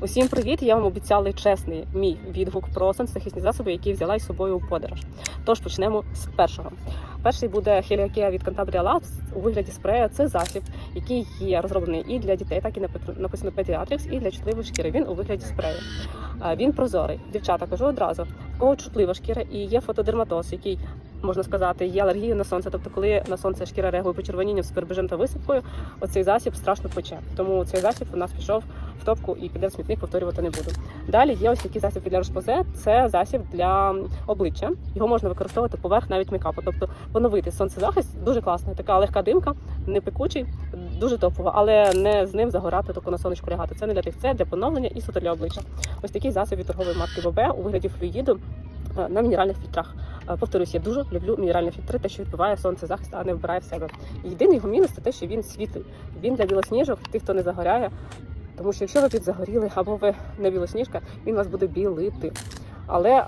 Усім привіт! Я вам обіцяла чесний мій відгук про сонцезахисні засоби, які взяла із собою у подорож. Тож почнемо з першого. Перший буде Heliocare від Cantabria Labs у вигляді спрея. Це засіб, який є розроблений і для дітей, так і напи- написано Pediatrics, і для чутливої шкіри. Він у вигляді спрею. Він прозорий. Дівчата кажу одразу. В кого чутлива шкіра і є фотодерматоз, який можна сказати, є алергією на сонце. Тобто, коли на сонце шкіра реагує почервонінням з перебежем та висипкою, оцей засіб страшно пече. Тому цей засіб у нас пішов в топку і піде в смітник, повторювати не буду. Далі є ось такий засіб для розпозе. Це засіб для обличчя. Його можна використовувати поверх навіть мейкапу. Тобто поновити сонцезахист дуже класний. Така легка димка, не пекучий, дуже топово, але не з ним загорати, таку на сонечку лягати. Це не для тих, це для поновлення і суто для обличчя. Ось такий засіб від торгової марки Бобе у вигляді флюїду е, на мінеральних фільтрах. Е, Повторюсь, я дуже люблю мінеральні фільтри, те, що відбиває сонцезахист, а не вбирає в себе. Єдиний його мінус це те, що він світлий. Він для білосніжок, тих, хто не загоряє. Тому що якщо ви підзагоріли або ви не білосніжка, він вас буде білити. Але е,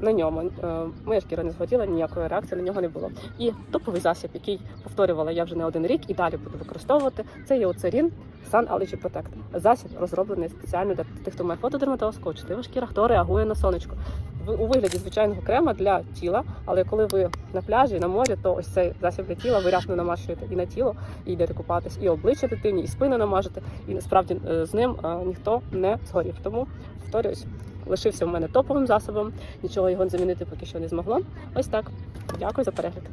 на ньому е, моя шкіра не згоділа, ніякої реакції на нього не було. І топовий засіб, який повторювала я вже не один рік і далі буду використовувати, це є оцерін Sun Allergy Protect. Засіб розроблений спеціально для тих, хто має фотодерматоз, кочетива шкіра, хто реагує на сонечко. У вигляді звичайного крема для тіла, але коли ви на пляжі, на морі, то ось цей засіб для тіла ви рясно намашуєте і на тіло, і йдете купатись, і обличчя дитині, і спину намажете. І насправді е, з ним е, ніхто не згорів. Тому повторюсь, лишився в мене топовим засобом. Нічого його замінити поки що не змогло. Ось так. Дякую за перегляд.